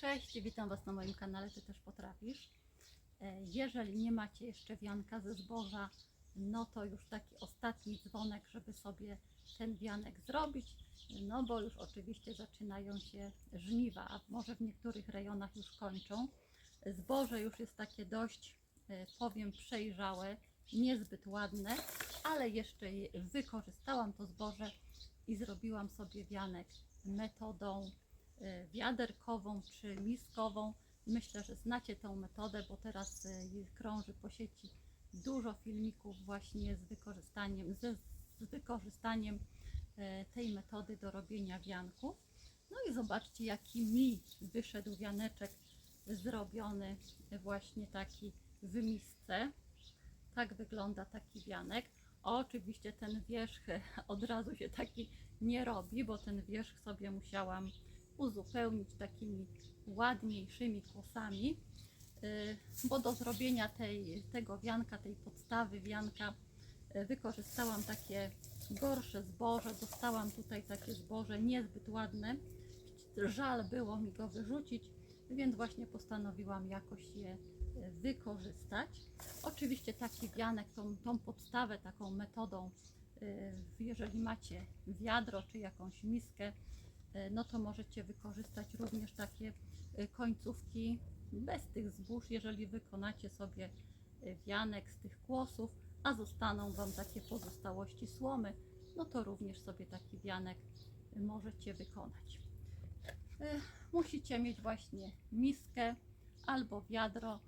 Cześć, witam Was na moim kanale Ty też potrafisz. E, Jeżeli nie macie jeszcze wianka ze zboża, no to już taki ostatni dzwonek, żeby sobie ten wianek zrobić, no bo już oczywiście zaczynają się żniwa, a może w niektórych rejonach już kończą. Zboże już jest takie dość, e, powiem, przejrzałe, niezbyt ładne, ale jeszcze je wykorzystałam to zboże i zrobiłam sobie wianek metodą wiaderkową czy miskową. Myślę, że znacie tę metodę, bo teraz e, krąży po sieci dużo filmików właśnie z wykorzystaniem, ze, z wykorzystaniem e, tej metody do robienia wianków. No i zobaczcie, jaki mi wyszedł wianeczek zrobiony właśnie taki w misce. Tak wygląda taki wianek. Oczywiście ten wierzch od razu się taki nie robi, bo ten wierzch sobie musiałam uzupełnić takimi ładniejszymi kłosami, y, bo do zrobienia tej, tego wianka, tej podstawy wianka y, wykorzystałam takie gorsze zboże. Dostałam tutaj takie zboże niezbyt ładne. Żal było mi go wyrzucić, więc właśnie postanowiłam jakoś je y, wykorzystać. Oczywiście taki wianek, tą, tą podstawę, taką metodą, jeżeli macie wiadro czy jakąś miskę, no to możecie wykorzystać również takie y, końcówki bez tych zbóż, jeżeli wykonacie sobie y, wianek z tych kłosów, a zostaną Wam takie pozostałości słomy, no to również sobie taki wianek możecie wykonać. Musicie mieć właśnie miskę albo wiadro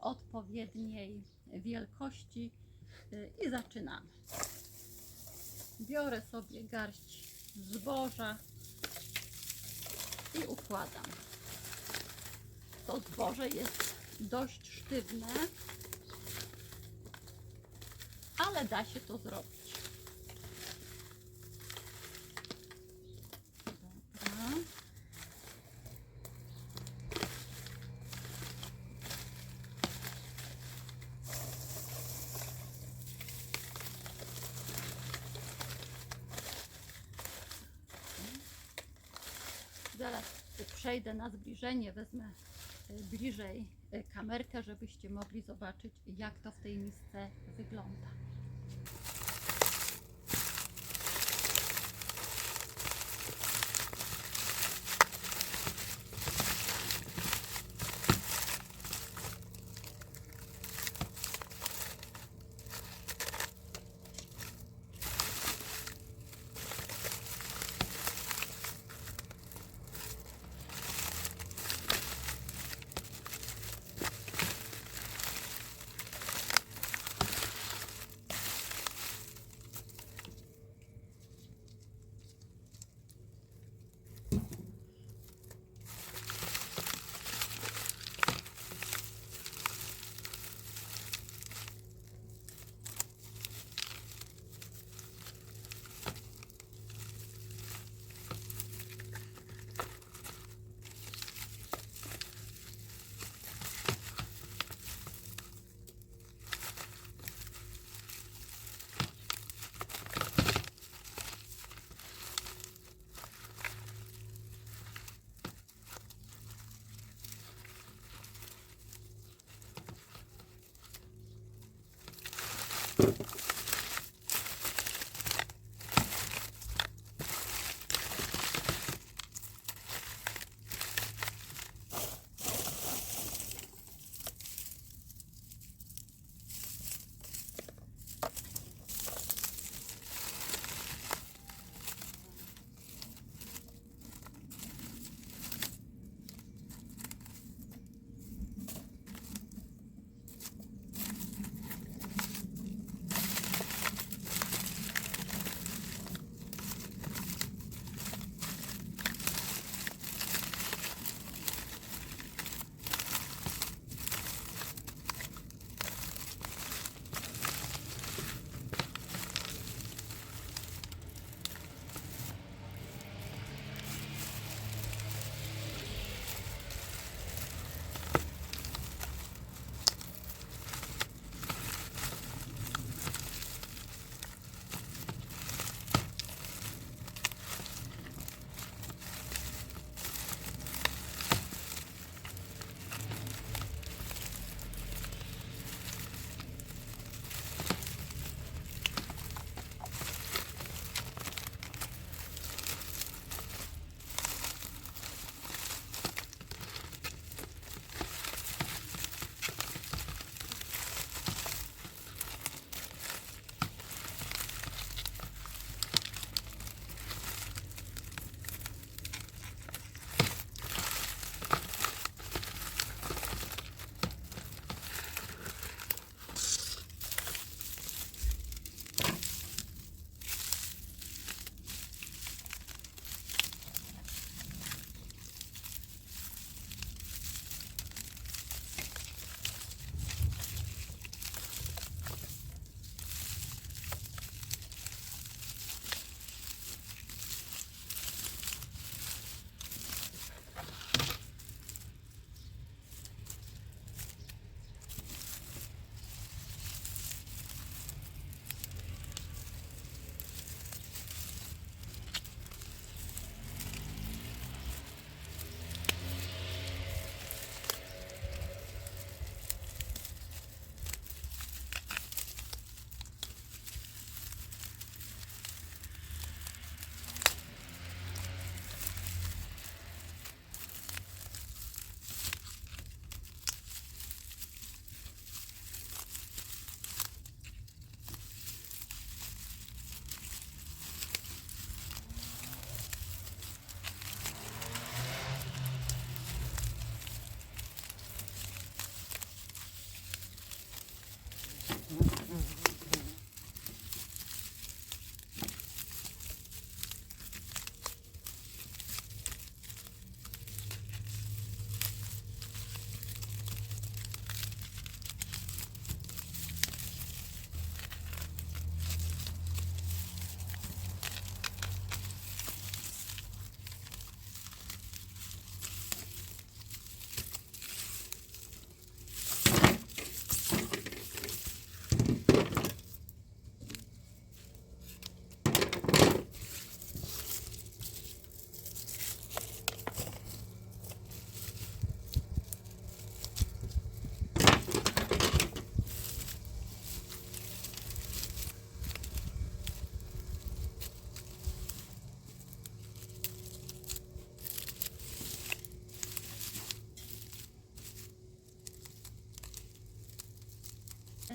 odpowiedniej wielkości i zaczynamy. Biorę sobie garść zboża i układam. To zboże jest dość sztywne, ale da się to zrobić. Dobra. Zaraz przejdę na zbliżenie, wezmę e, bliżej e, kamerkę, żebyście mogli zobaczyć, jak to w tej misce wygląda.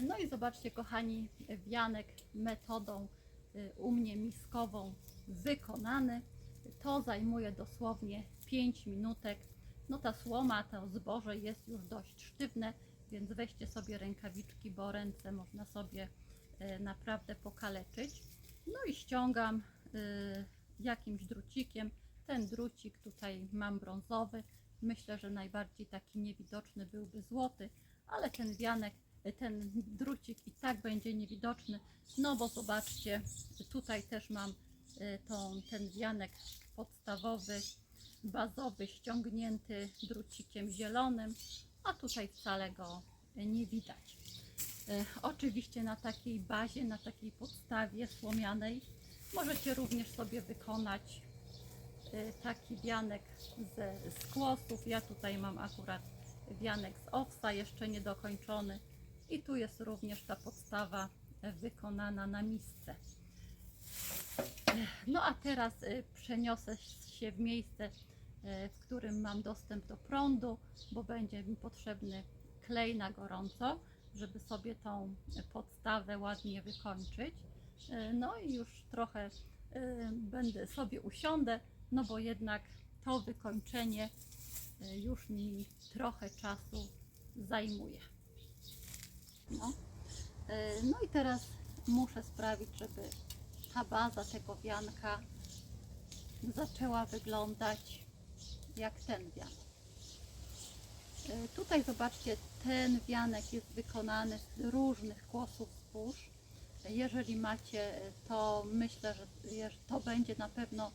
No i zobaczcie, kochani, wianek metodą y, u mnie miskową wykonany. To zajmuje dosłownie 5 minutek. No ta słoma, to zboże jest już dość sztywne, więc weźcie sobie rękawiczki, bo ręce można sobie y, naprawdę pokaleczyć. No i ściągam y, jakimś drucikiem. Ten drucik tutaj mam brązowy. Myślę, że najbardziej taki niewidoczny byłby złoty, ale ten wianek, ten drucik i tak będzie niewidoczny. No bo zobaczcie, tutaj też mam y, tą, ten wianek podstawowy, bazowy, ściągnięty drucikiem zielonym, a tutaj wcale go nie widać. Y, Oczywiście na takiej bazie, na takiej podstawie słomianej możecie również sobie wykonać y, taki wianek ze skłosów. Ja tutaj mam akurat wianek z owsa, jeszcze niedokończony. I tu jest również ta podstawa y, wykonana na misce. No a teraz y, przeniosę się w miejsce, y, w którym mam dostęp do prądu, bo będzie mi potrzebny klej na gorąco, żeby sobie tą podstawę ładnie wykończyć. No i już trochę będę sobie usiądę, no bo jednak to wykończenie już mi trochę czasu zajmuje. No, Y, no i teraz muszę sprawić, żeby ta baza tego wianka zaczęła wyglądać jak ten wianek. Y, Tutaj zobaczcie, ten wianek jest wykonany z różnych kłosów zbóż. Jeżeli macie, to myślę, że to będzie na pewno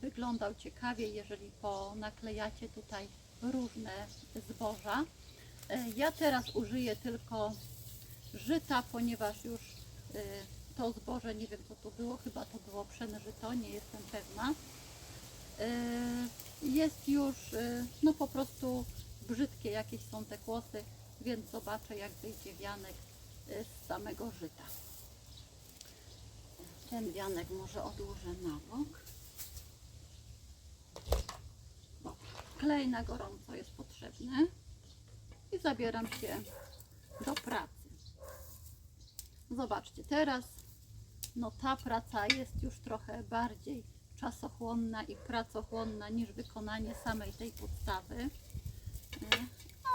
wyglądał ciekawie, jeżeli ponaklejacie tutaj różne zboża. Y, Ja teraz użyję tylko żyta, ponieważ już y, to zboże, nie wiem co to było, chyba to było pszenne żyto, nie jestem pewna. Y, Jest już y, no po prostu brzydkie jakieś są te kłosy, więc zobaczę jak wyjdzie wianek z samego żyta. Ten wianek może odłożę na bok. Klej na gorąco jest potrzebny i zabieram się do pracy. Zobaczcie, teraz no ta praca jest już trochę bardziej czasochłonna i pracochłonna niż wykonanie samej tej podstawy, E,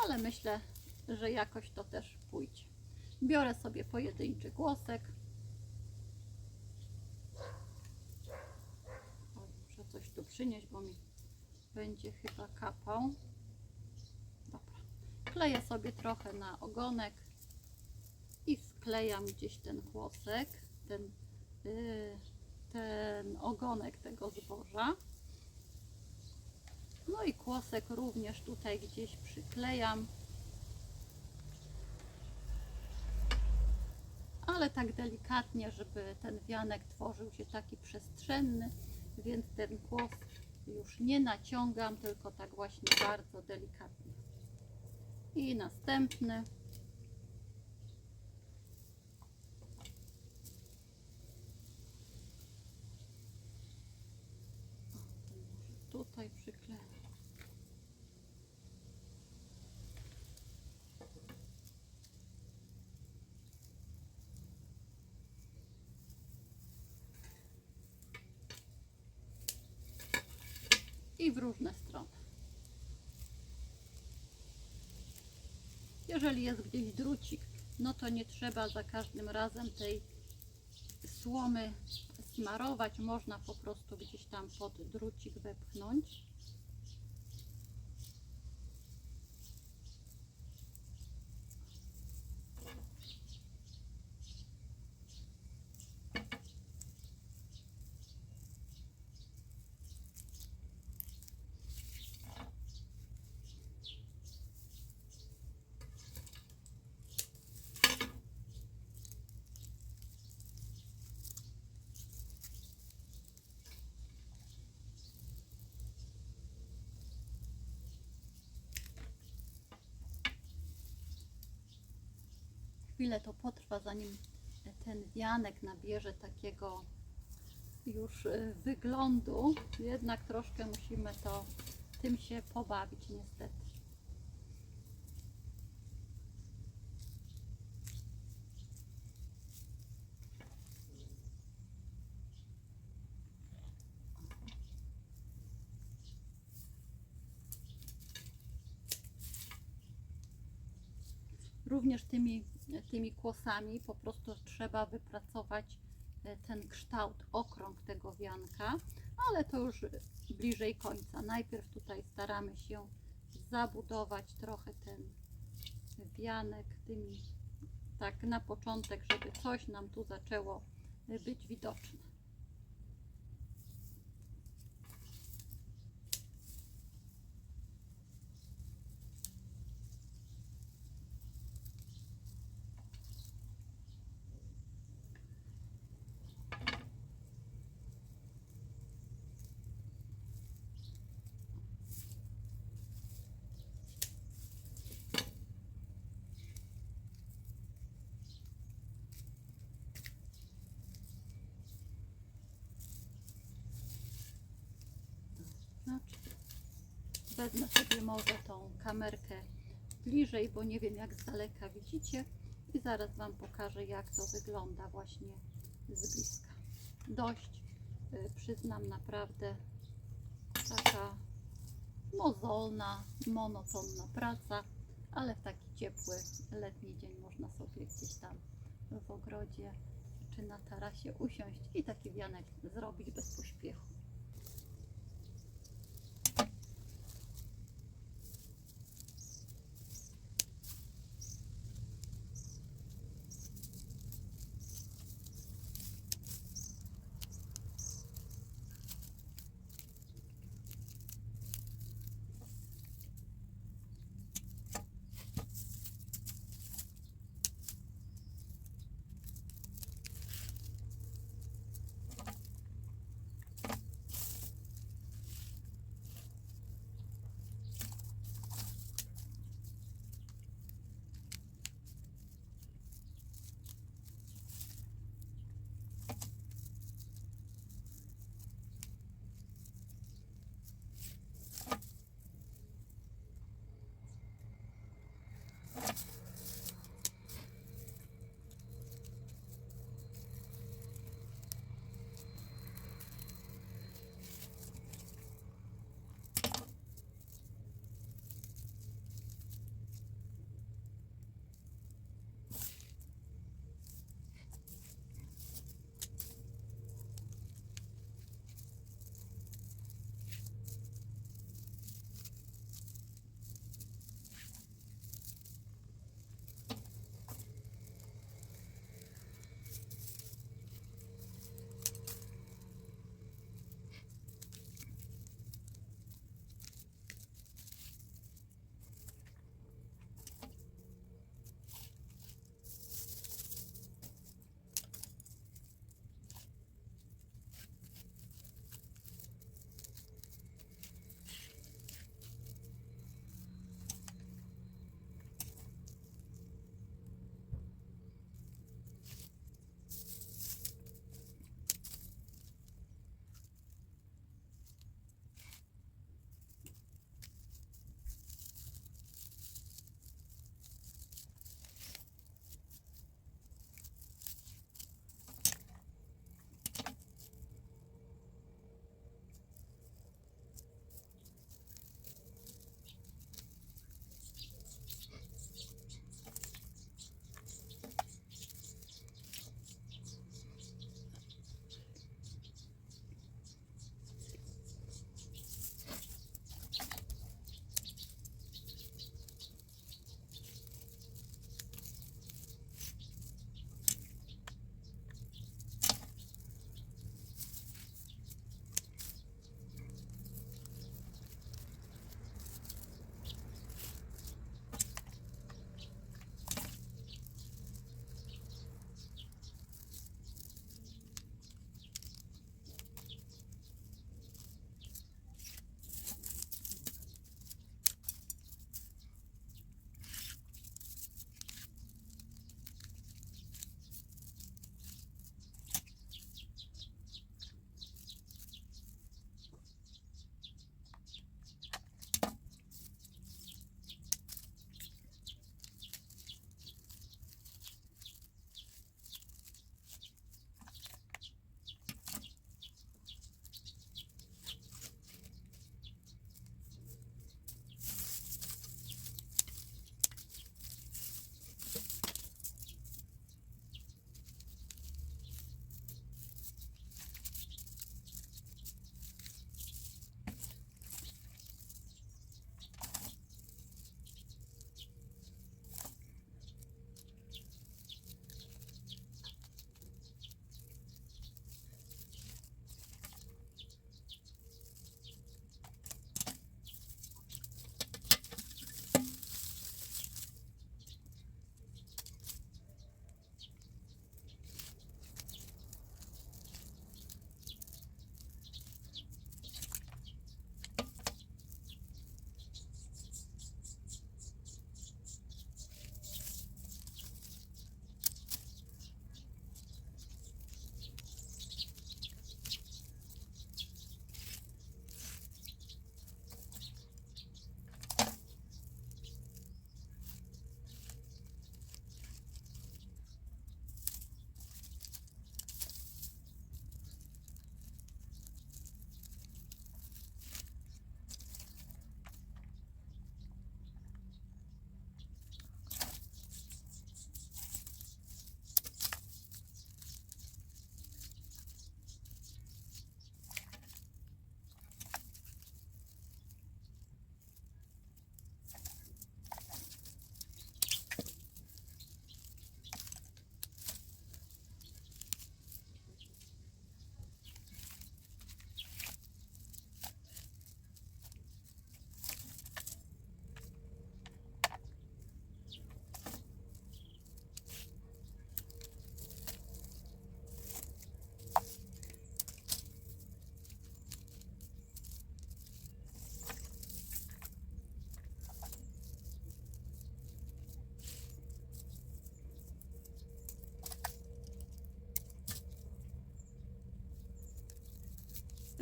ale myślę, że jakoś to też pójdzie. Biorę sobie pojedynczy głosek. Muszę coś tu przynieść, bo mi będzie chyba kapał. Dobra. Kleję sobie trochę na ogonek wklejam gdzieś ten kłosek, ten, yy, ten ogonek tego zboża. No i kłosek również tutaj gdzieś przyklejam. Ale tak delikatnie, żeby ten wianek tworzył się taki przestrzenny, więc ten kłos już nie naciągam, tylko tak właśnie bardzo delikatnie. I następny. O, ten może tutaj przykleję. I w różne strony. Jeżeli jest gdzieś drucik, no to nie trzeba za każdym razem tej słomy smarować. Można po prostu gdzieś tam pod drucik wepchnąć. Chwilę to potrwa, zanim ten wianek nabierze takiego już y, wyglądu. Jednak troszkę musimy to tym się pobawić niestety. Również tymi, kłosami po prostu trzeba wypracować e, ten kształt, okrąg tego wianka, ale to już bliżej końca. Najpierw tutaj staramy się zabudować trochę ten wianek tymi, tak na początek, żeby coś nam tu zaczęło być widoczne. Znaczy, wezmę sobie może tą kamerkę bliżej, bo nie wiem jak z daleka widzicie i zaraz Wam pokażę jak to wygląda właśnie z bliska. Dość, y, przyznam, naprawdę taka mozolna, monotonna praca, ale w taki ciepły letni dzień można sobie gdzieś tam w ogrodzie czy na tarasie usiąść i taki wianek zrobić bez pośpiechu.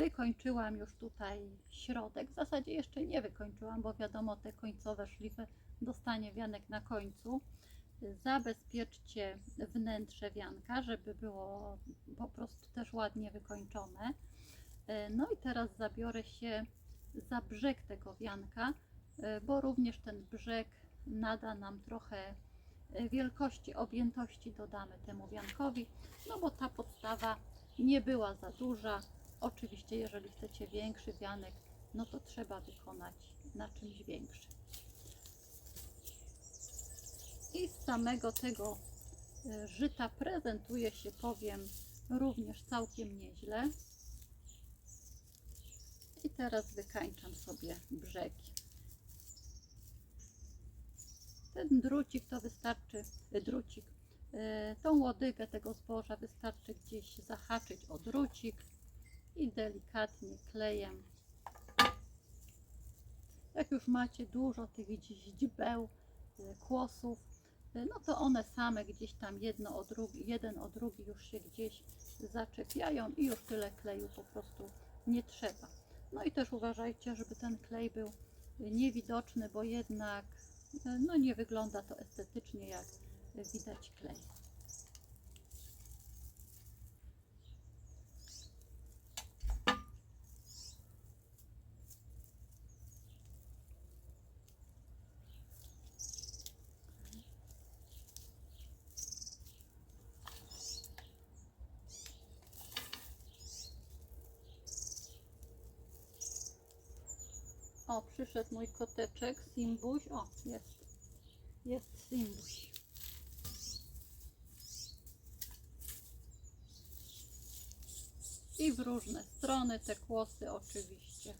Wykończyłam już tutaj środek. W zasadzie jeszcze nie wykończyłam, bo wiadomo, te końcowe szlify dostanie wianek na końcu. Zabezpieczcie wnętrze wianka, żeby było po prostu też ładnie wykończone. E, No i teraz zabiorę się za brzeg tego wianka, e, bo również ten brzeg nada nam trochę e, wielkości, objętości dodamy temu wiankowi, no bo ta podstawa nie była za duża. Oczywiście, jeżeli chcecie większy wianek, no to trzeba wykonać na czymś większym. I z samego tego e, żyta prezentuje się, powiem, również całkiem nieźle. I teraz wykańczam sobie brzegi. Ten drucik to wystarczy, e, drucik, e, tą łodygę tego zboża wystarczy gdzieś zahaczyć o drucik i delikatnie klejem. Jak już macie dużo tych źdźbeł, e, kłosów, e, no to one same gdzieś tam jedno o drugi, jeden o drugi już się gdzieś zaczepiają i już tyle kleju po prostu nie trzeba. No i też uważajcie, żeby ten klej był niewidoczny, bo jednak e, no nie wygląda to estetycznie jak widać klej. O, przyszedł mój koteczek, Simbuś. O, jest. Jest Simbuś. I w różne strony te kłosy oczywiście.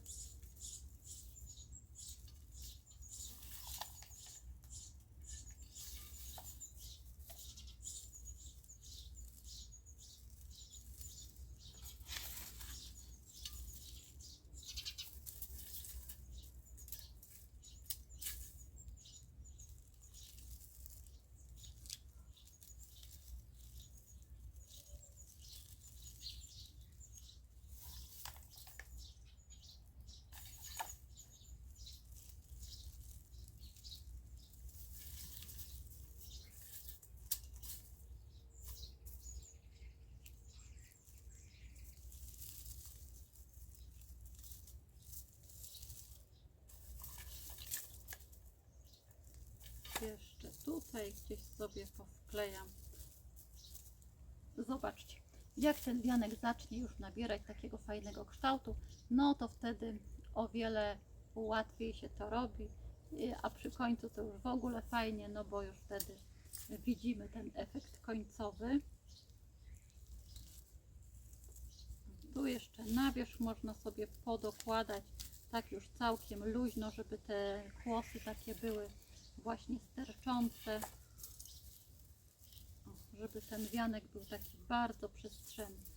Jeszcze tutaj gdzieś sobie powklejam. Zobaczcie, jak ten wianek zacznie już nabierać takiego fajnego kształtu, no to wtedy o wiele łatwiej się to robi, I- a przy końcu to już w ogóle fajnie, no bo już wtedy widzimy ten efekt końcowy. Tu jeszcze na wierzch można sobie podokładać tak już całkiem luźno, żeby te kłosy takie były właśnie sterczące. O, żeby ten wianek był taki bardzo przestrzenny.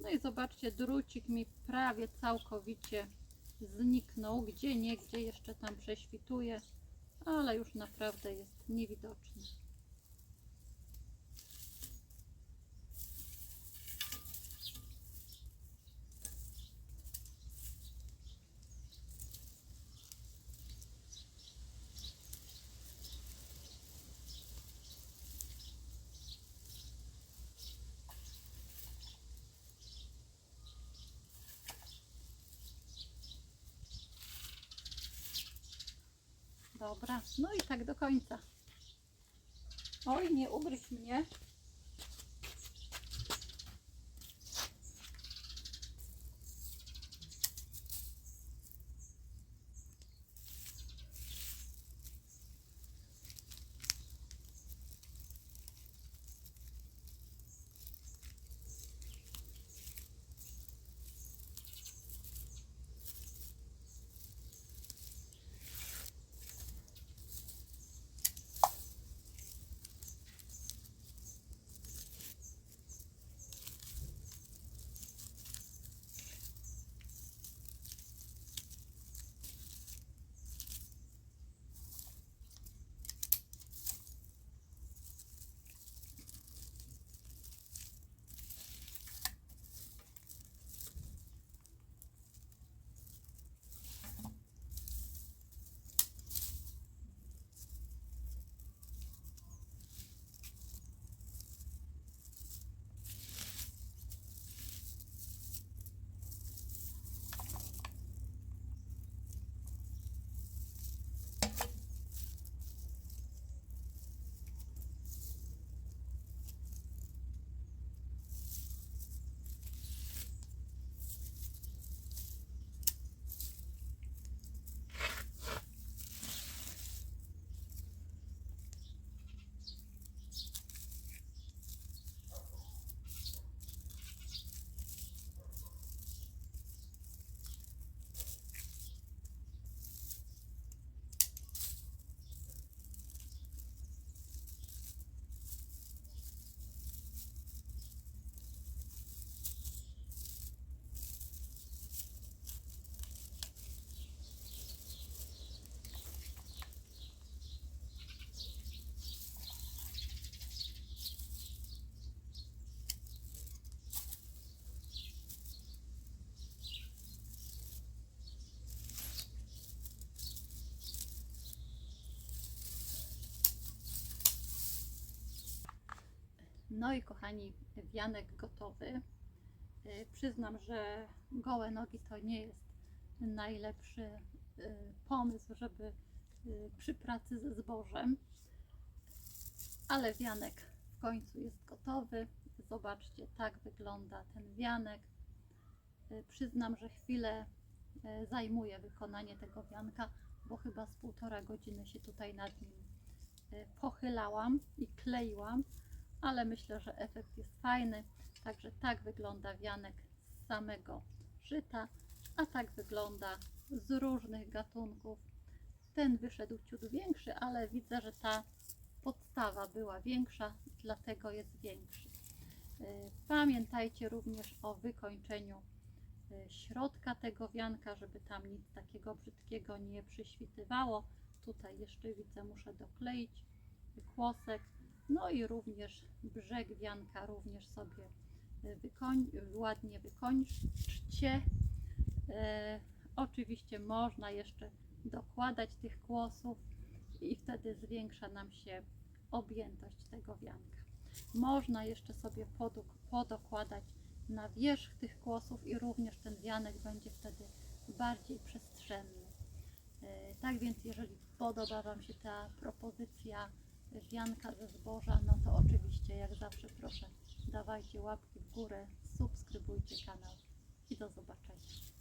No i zobaczcie, drucik mi prawie całkowicie zniknął. Gdzie nie, gdzie jeszcze tam prześwituje, ale już naprawdę jest niewidoczny. Dobra, no i tak do końca. Oj, nie ugryź mnie. No i kochani, wianek gotowy. Y, Przyznam, że gołe nogi to nie jest najlepszy y, pomysł, żeby y, przy pracy ze zbożem. Ale wianek w końcu jest gotowy. Zobaczcie, tak wygląda ten wianek. Przyznam, że chwilę zajmuje wykonanie tego wianka, bo chyba z półtora godziny się tutaj nad nim pochylałam i kleiłam, ale myślę, że efekt jest fajny. Także tak wygląda wianek z samego żyta, a tak wygląda z różnych gatunków. Ten wyszedł ciut większy, ale widzę, że ta podstawa była większa, dlatego jest większy. Y, Pamiętajcie również o wykończeniu y, środka tego wianka, żeby tam nic takiego brzydkiego nie przyświtywało. Tutaj jeszcze widzę, muszę dokleić kłosek. No i również brzeg wianka również sobie y, wykoń, ładnie wykończcie. E, oczywiście można jeszcze dokładać tych kłosów i wtedy zwiększa nam się objętość tego wianka. Można jeszcze sobie podokładać na wierzch tych kłosów i również ten wianek będzie wtedy bardziej przestrzenny. E, Tak więc jeżeli podoba Wam się ta propozycja wianka ze zboża, no to oczywiście jak zawsze proszę dawajcie łapki w górę, subskrybujcie kanał i do zobaczenia.